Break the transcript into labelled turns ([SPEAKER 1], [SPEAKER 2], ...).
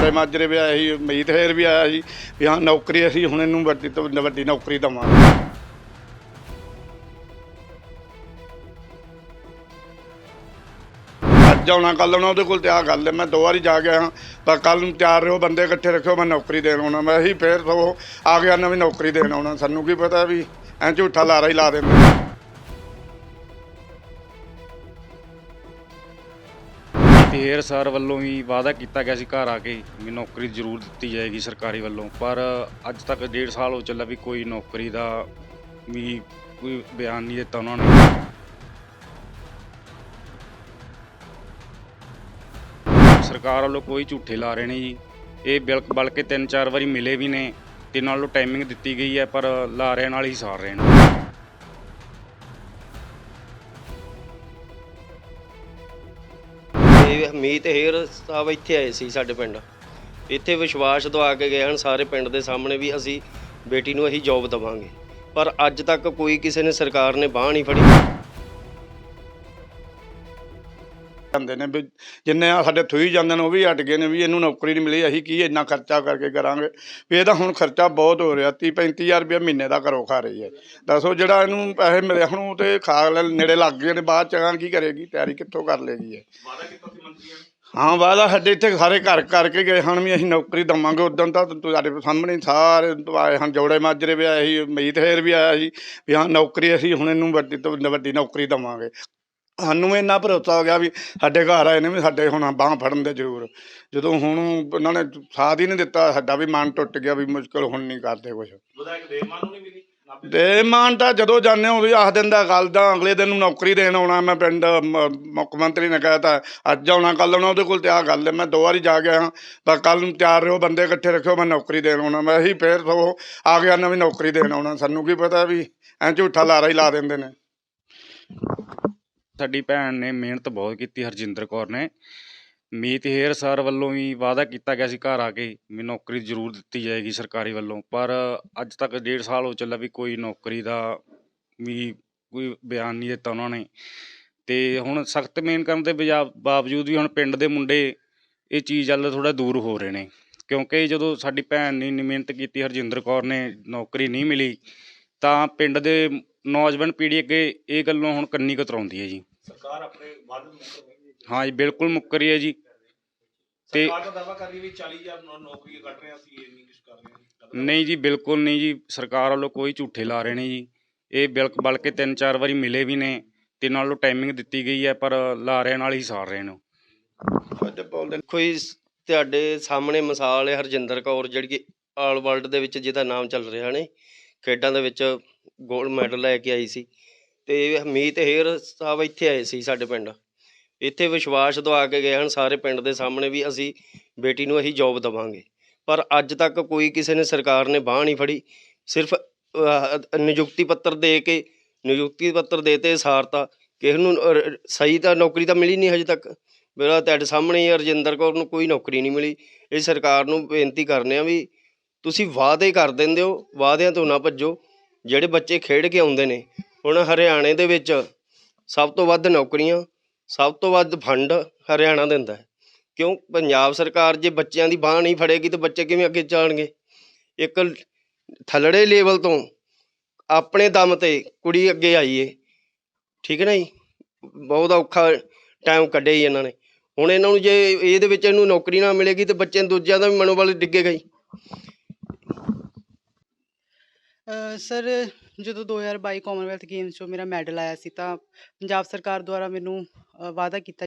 [SPEAKER 1] ਜੋੜੇ ਮਾਜਰੇ ਵੀ ਆਇਆ ਸੀ, ਮੀਤ ਹੇਰ ਵੀ ਆਇਆ ਸੀ, ਵੀ ਹਾਂ, ਨੌਕਰੀ ਅਸੀਂ ਹੁਣ ਇਹਨੂੰ ਵੱਡੀ ਤੋਂ ਵੱਡੀ ਨੌਕਰੀ ਦੇਵਾਂਗੇ। ਅੱਜ ਆਉਣਾ ਕੱਲ ਆਉਣਾ, ਉਹਦੇ ਕੋਲ ਤੇ ਆ ਗੱਲ ਹੈ, ਮੈਂ ਦੋ ਵਾਰੀ ਜਾ ਗਿਆ ਹਾਂ, ਪਰ ਕੱਲ ਨੂੰ ਤਿਆਰ ਰਹੋ, ਬੰਦੇ ਇਕੱਠੇ ਰੱਖਿਓ, ਮੈਂ ਨੌਕਰੀ ਦੇਣ ਆਉਣਾ, ਮੈਂ ਇਹੀ ਫੇਰ ਸਗੋਂ ਆ ਗਿਆ ਨਵੀਂ ਨੌਕਰੀ ਦੇਣ ਆਉਣਾ, ਸਾਨੂੰ ਕੀ ਪਤਾ ਵੀ ਐਂ ਝੂਠਾ ਲਾਰਾ ਹੀ ਲਾ ਦਿੰਦੇ।
[SPEAKER 2] ਢੇਰ ਸਰ ਵੱਲੋਂ ਵੀ ਵਾਅਦਾ ਕੀਤਾ ਗਿਆ ਸੀ ਘਰ ਆ ਕੇ ਵੀ ਨੌਕਰੀ ਜ਼ਰੂਰ ਦਿੱਤੀ ਜਾਏਗੀ ਸਰਕਾਰੀ ਵੱਲੋਂ। ਪਰ ਅੱਜ ਤੱਕ ਡੇਢ ਸਾਲ ਹੋ ਚੱਲਾ ਵੀ ਕੋਈ ਨੌਕਰੀ ਦਾ ਵੀ ਕੋਈ ਬਿਆਨ ਨਹੀਂ ਦਿੱਤਾ ਉਹਨਾਂ ਨੇ। ਸਰਕਾਰ ਵੱਲੋਂ ਕੋਈ ਝੂਠੇ ਲਾ ਰਹੇ ਨੇ ਜੀ। ਇਹ ਬਿਲ ਬਲਕਿ ਤਿੰਨ ਚਾਰ ਵਾਰੀ ਮਿਲੇ ਵੀ ਨੇ ਤੇ ਨਾਲ ਟਾਈਮਿੰਗ ਦਿੱਤੀ ਗਈ ਹੈ, ਪਰ ਲਾ ਰਹੇ ਨਾਲ ਹੀ ਸਾਰ ਰਹੇ ਨੇ।
[SPEAKER 3] ਇਹ ਹਮੀਤ ਹੇਰ ਸਾਹਿਬ ਇੱਥੇ ਆਏ ਸੀ ਸਾਡੇ ਪਿੰਡ। ਇੱਥੇ ਵਿਸ਼ਵਾਸ ਦਵਾ ਕੇ ਗਏ ਹਨ ਸਾਰੇ ਪਿੰਡ ਦੇ ਸਾਹਮਣੇ ਵੀ ਅਸੀਂ ਬੇਟੀ ਨੂੰ ਅਸੀਂ ਜੌਬ ਦਵਾਂਗੇ। ਪਰ ਅੱਜ ਤੱਕ ਕੋਈ ਕਿਸੇ ਨੇ ਸਰਕਾਰ ਨੇ ਬਾਹ ਨਹੀਂ ਫੜੀ।
[SPEAKER 1] ਜਾਂਦੇ ਨੇ ਵੀ ਜਿੰਨੇ ਆ ਸਾਡੇ ਥੂਈ ਜਾਂਦੇ ਨੇ ਉਹ ਵੀ ਹਟ ਗਏ ਨੇ ਵੀ ਇਹਨੂੰ ਨੌਕਰੀ ਨਹੀਂ ਮਿਲੀ ਅਸੀਂ ਕੀ ਇੰਨਾ ਖਰਚਾ ਕਰਕੇ ਕਰਾਂਗੇ? ਵੀ ਇਹਦਾ ਹੁਣ ਖਰਚਾ ਬਹੁਤ ਹੋ ਰਿਹਾ 30 35000 ਰੁਪਏ ਮਹੀਨੇ ਦਾ ਘਰੋਂ ਖਾ ਰਹੀ ਹੈ। ਦੱਸੋ ਜਿਹੜਾ ਇਹਨੂੰ ਪੈਸੇ ਮਿਲੇ ਹੁਣ ਉਹ ਤੇ ਖਾ ਲੈ ਨੇੜੇ ਲੱਗ ਗਏ ਨੇ ਬਾਅਦ ਚ ਕੀ ਕਰੇਗੀ ਤਿਆਰੀ ਕਿੱਥੋਂ ਕਰ ਲੇਗੀ ਇਹ? ਹਾਂ ਵਾਦਾ ਸਾਡੇ ਇੱਥੇ ਸਾਰੇ ਘਰ ਕਰਕੇ ਗਏ ਹਨ ਵੀ ਅਸੀਂ ਨੌਕਰੀ ਦਵਾਂਗੇ ਉਦੋਂ ਤਾਂ ਤੁਹਾਡੇ ਸਾਹਮਣੇ ਸਾਰੇ ਆਏ ਹਨ ਜੋੜੇ ਮਾਜਰੇ ਵੀ ਆਏ ਸੀ ਮੀਤ ਹੇਰ ਵੀ ਆਇਆ ਸੀ ਵੀ ਹਾਂ ਨੌਕਰੀ ਅਸੀਂ ਹੁਣ ਇਹਨੂੰ ਵੱਡੀ ਤੋਂ ਵੱਡੀ ਨੌਕਰੀ ਦਵਾਂਗੇ। ਸਾਨੂੰ ਇੰਨਾ ਭਰੋਸਾ ਹੋ ਗਿਆ ਵੀ ਸਾਡੇ ਘਰ ਆਏ ਨੇ ਵੀ ਸਾਡੇ ਹੁਣ ਬਾਹ ਫੜਨ ਦੇ ਜ਼ਰੂਰ। ਜਦੋਂ ਹੁਣ ਉਹਨਾਂ ਨੇ ਸਾਥ ਹੀ ਨਹੀਂ ਦਿੱਤਾ ਸਾਡਾ ਵੀ ਮਨ ਟੁੱਟ ਗਿਆ ਵੀ ਮੁਸ਼ਕਲ ਹੁਣ ਨਹੀਂ ਕਰਦੇ ਕੁਝ
[SPEAKER 4] ਵਿਧਾਇਕ ਦੇਵਮਾਨ ਨੂੰ ਨਹੀਂ ਮਿਲੀ
[SPEAKER 1] ਦੇ ਮਾਨ ਤਾਂ ਜਦੋਂ ਜਾਂਦੇ ਹੋ ਵੀ ਆਖ ਦਿੰਦਾ ਗੱਲ ਦਾ ਅਗਲੇ ਦਿਨ ਨੂੰ ਨੌਕਰੀ ਦੇਣ ਆਉਣਾ ਮੈਂ ਪਿੰਡ ਮੁੱਖ ਮੰਤਰੀ ਨੇ ਕਹਿਤਾ ਅੱਜ ਆਉਣਾ ਕੱਲ ਆਉਣਾ ਉਹਦੇ ਕੋਲ ਤੇ ਆ ਗੱਲ ਹੈ ਮੈਂ ਦੋ ਵਾਰੀ ਜਾ ਗਿਆ ਹਾਂ ਪਰ ਕੱਲ ਨੂੰ ਤਿਆਰ ਰਹੋ ਬੰਦੇ ਇਕੱਠੇ ਰੱਖਿਓ ਮੈਂ ਨੌਕਰੀ ਦੇਣ ਆਉਣਾ ਮੈਂ ਇਹੀ ਫੇਰ ਸਗੋਂ ਆ ਗਿਆ ਨਵੀਂ ਨੌਕਰੀ ਦੇਣ ਆਉਣਾ ਸਾਨੂੰ ਕੀ ਪਤਾ ਵੀ ਐਂ ਝੂਠਾ ਲਾਰਾ ਹੀ ਲਾ ਦਿੰਦੇ ਨੇ।
[SPEAKER 2] ਸਾਡੀ ਭੈਣ ਨੇ ਮਿਹਨਤ ਬਹੁਤ ਕੀਤੀ, ਹਰਜਿੰਦਰ ਕੌਰ ਨੇ। ਮੀਤ ਹੇਰ ਸਰ ਵੱਲੋਂ ਵੀ ਵਾਅਦਾ ਕੀਤਾ ਗਿਆ ਸੀ ਘਰ ਆ ਕੇ ਵੀ ਨੌਕਰੀ ਜ਼ਰੂਰ ਦਿੱਤੀ ਜਾਏਗੀ ਸਰਕਾਰੀ ਵੱਲੋਂ, ਪਰ ਅੱਜ ਤੱਕ ਡੇਢ ਸਾਲ ਹੋ ਚੱਲਾ ਵੀ ਕੋਈ ਨੌਕਰੀ ਦਾ ਵੀ ਕੋਈ ਬਿਆਨ ਨਹੀਂ ਦਿੱਤਾ ਉਹਨਾਂ ਨੇ। ਤੇ ਹੁਣ ਸਖਤ ਮਿਹਨਤ ਕਰਨ ਦੇ ਬਜਾ- ਬਾਵਜੂਦ ਵੀ ਹੁਣ ਪਿੰਡ ਦੇ ਮੁੰਡੇ ਇਹ ਚੀਜ਼ ਵੱਲ ਥੋੜਾ ਦੂਰ ਹੋ ਰਹੇ ਨੇ, ਕਿਉਂਕਿ ਜਦੋਂ ਸਾਡੀ ਭੈਣ ਨੇ ਇੰਨੀ ਮਿਹਨਤ ਕੀਤੀ, ਹਰਜਿੰਦਰ ਕੌਰ ਨੇ ਨੌਕਰੀ ਨਹੀਂ ਮਿਲੀ, ਤਾਂ ਪਿੰਡ ਦੇ ਨੌਜਵਾਨ ਪੀੜ੍ਹੀ ਅੱਗੇ ਇਹ ਗੱਲੋਂ ਹੁਣ ਕੰਨੀ ਕਤਰਾਉਂਦੀ ਹੈ ਜੀ।
[SPEAKER 4] ਸਰਕਾਰ ਆਪਣੇ ਵਾਅਦੇ ਨੂੰ ਮੁੱਕਰ ਰਹੀ ਹੈ
[SPEAKER 2] ਹਾਂ ਜੀ ਬਿਲਕੁਲ ਮੁੱਕਰ ਰਹੀ ਹੈ ਜੀ। ਤੇ
[SPEAKER 4] ਸਰਕਾਰ ਦਾ ਦਾਅਵਾ ਕਰ ਰਹੀ ਵੀ 40000 ਨੌ- ਨੌਕਰੀਆਂ ਕੱਢ ਰਹੇ ਅਸੀਂ ਇਹ ਨਹੀਂ ਕੁਝ ਕਰ ਰਹੇ ਹਾਂ
[SPEAKER 2] ਨਹੀਂ ਜੀ ਬਿਲਕੁਲ ਨਹੀਂ ਜੀ ਸਰਕਾਰ ਵੱਲੋਂ ਕੋਈ ਝੂਠੇ ਲਾ ਰਹੇ ਨੇ ਜੀ। ਇਹ ਬਿਲ ਬਲਕਿ ਤਿੰਨ ਚਾਰ ਵਾਰੀ ਮਿਲੇ ਵੀ ਨੇ ਤੇ ਨਾਲ ਉਹ ਟਾਈਮਿੰਗ ਦਿੱਤੀ ਗਈ ਹੈ ਪਰ ਲਾਰਿਆਂ ਨਾਲ ਹੀ ਸਾਰ ਰਹੇ ਨੇ
[SPEAKER 3] ਦੇਖੋ ਜੀ ਤੁਹਾਡੇ ਸਾਹਮਣੇ ਮਿਸਾਲ ਹੈ ਹਰਜਿੰਦਰ ਕੌਰ ਜਿਹੜੀ ਆਲ ਵਰਲਡ ਦੇ ਵਿੱਚ ਜਿਹਦਾ ਨਾਮ ਚੱਲ ਰਿਹਾ ਨੇ ਖੇਡਾਂ ਦੇ ਵਿੱਚ ਗੋਲਡ ਮੈਡਲ ਲੈ ਕੇ ਆਈ ਸੀ। ਤੇ ਹਮੀਤ ਹੇਰ ਸਾਹਿਬ ਇੱਥੇ ਆਏ ਸੀ ਸਾਡੇ ਪਿੰਡ। ਇੱਥੇ ਵਿਸ਼ਵਾਸ ਦਵਾ ਕੇ ਗਏ ਹਨ ਸਾਰੇ ਪਿੰਡ ਦੇ ਸਾਹਮਣੇ ਵੀ ਅਸੀਂ ਬੇਟੀ ਨੂੰ ਅਸੀਂ ਜੌਬ ਦਵਾਂਗੇ। ਪਰ ਅੱਜ ਤੱਕ ਕੋਈ ਕਿਸੇ ਨੇ ਸਰਕਾਰ ਨੇ ਬਾਹ ਨਹੀਂ ਫੜੀ। ਸਿਰਫ ਨਿਯੁਕਤੀ ਪੱਤਰ ਦੇ ਕੇ, ਨਿਯੁਕਤੀ ਪੱਤਰ ਦੇਤੇ ਸਾਰਤਾ। ਕਿਸੇ ਨੂੰ ਸਹੀ ਤਾਂ ਨੌਕਰੀ ਤਾਂ ਮਿਲੀ ਨਹੀਂ ਹਜੇ ਤੱਕ। ਮੇਰਾ ਤੁਹਾਡੇ ਸਾਹਮਣੇ ਰਜਿੰਦਰ ਕੌਰ ਨੂੰ ਕੋਈ ਨੌਕਰੀ ਨਹੀਂ ਮਿਲੀ। ਇਹ ਸਰਕਾਰ ਨੂੰ ਬੇਨਤੀ ਕਰਨੇ ਆ ਵੀ ਤੁਸੀਂ ਵਾਅਦੇ ਕਰ ਦਿੰਦੇ ਹੋ, ਵਾਅਦਿਆਂ ਤੋਂ ਨਾ ਭੱਜੋ। ਜਿਹੜੇ ਬੱਚੇ ਖੇਡ ਕੇ ਆਉਂਦੇ ਨੇ ਹੁਣ ਹਰਿਆਣੇ ਦੇ ਵਿੱਚ ਸਭ ਤੋਂ ਵੱਧ ਨੌਕਰੀਆਂ, ਸਭ ਤੋਂ ਵੱਧ ਫੰਡ ਹਰਿਆਣਾ ਦਿੰਦਾ ਹੈ। ਕਿਉਂ? ਪੰਜਾਬ ਸਰਕਾਰ ਜੇ ਬੱਚਿਆਂ ਦੀ ਬਾਹ ਨਹੀਂ ਫੜੇਗੀ ਤਾਂ ਬੱਚੇ ਕਿਵੇਂ ਅੱਗੇ ਚੱਲਣਗੇ? ਇੱਕ ਥੱਲੜੇ ਲੈਵਲ ਤੋਂ ਆਪਣੇ ਦਮ ਤੇ ਕੁੜੀ ਅੱਗੇ ਆਈ ਏ ਠੀਕ ਹੈ ਨਾ ਜੀ? ਬਹੁਤ ਔਖਾ ਟਾਈਮ ਕੱਢਿਆ ਜੀ ਇਹਨਾਂ ਨੇ। ਹੁਣ ਇਹਨਾਂ ਨੂੰ ਜੇ ਇਹਦੇ ਵਿੱਚ ਇਹਨੂੰ ਨੌਕਰੀ ਨਾ ਮਿਲੇਗੀ ਤੇ ਬੱਚੇ ਦੂਜਿਆਂ ਦਾ ਵੀ ਮਨੋਬਲ ਡਿੱਗੇਗਾ ਜੀ।
[SPEAKER 5] ਸਰ ਜਦੋਂ 2022 ਕਾਮਨਵੈਲਥ ਗੇਮਸ 'ਚੋਂ ਮੇਰਾ ਮੈਡਲ ਆਇਆ ਸੀ ਤਾਂ ਪੰਜਾਬ ਸਰਕਾਰ ਦੁਆਰਾ ਮੈਨੂੰ ਅ, ਵਾਅਦਾ ਕੀਤਾ